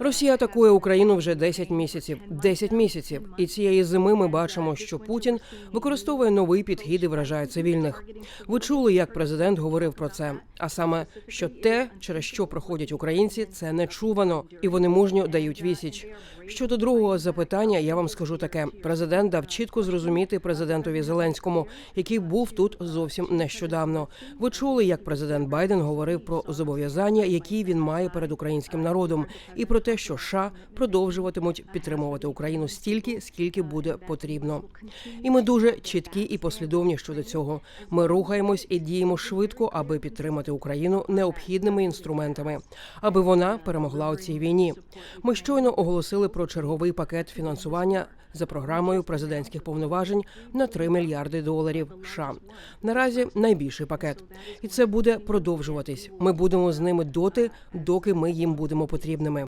Росія атакує Україну вже 10 місяців. 10 місяців. І цієї зими ми бачимо, що Путін використовує новий підхід і вражає цивільних. Ви чули, як президент говорив про це. А саме, що те, через що проходять українці, це нечувано, і вони мужньо дають відсіч. Щодо другого запитання, я вам скажу таке: президент дав чітко зрозуміти президентові Зеленському, який був тут зовсім нещодавно. Ви чули, як президент Байден говорив про зобов'язання, які він має перед українським народом, і про те, що США продовжуватимуть підтримувати Україну стільки, скільки буде потрібно. І ми дуже чіткі і послідовні щодо цього. Ми рухаємось і діємо швидко, аби підтримати Україну необхідними інструментами, аби вона перемогла у цій війні. Ми щойно оголосили про черговий пакет фінансування за програмою президентських повноважень на 3 мільярди доларів. США. наразі найбільший пакет, і це буде продовжуватись. Ми будемо з ними доти, доки ми їм будемо потрібними.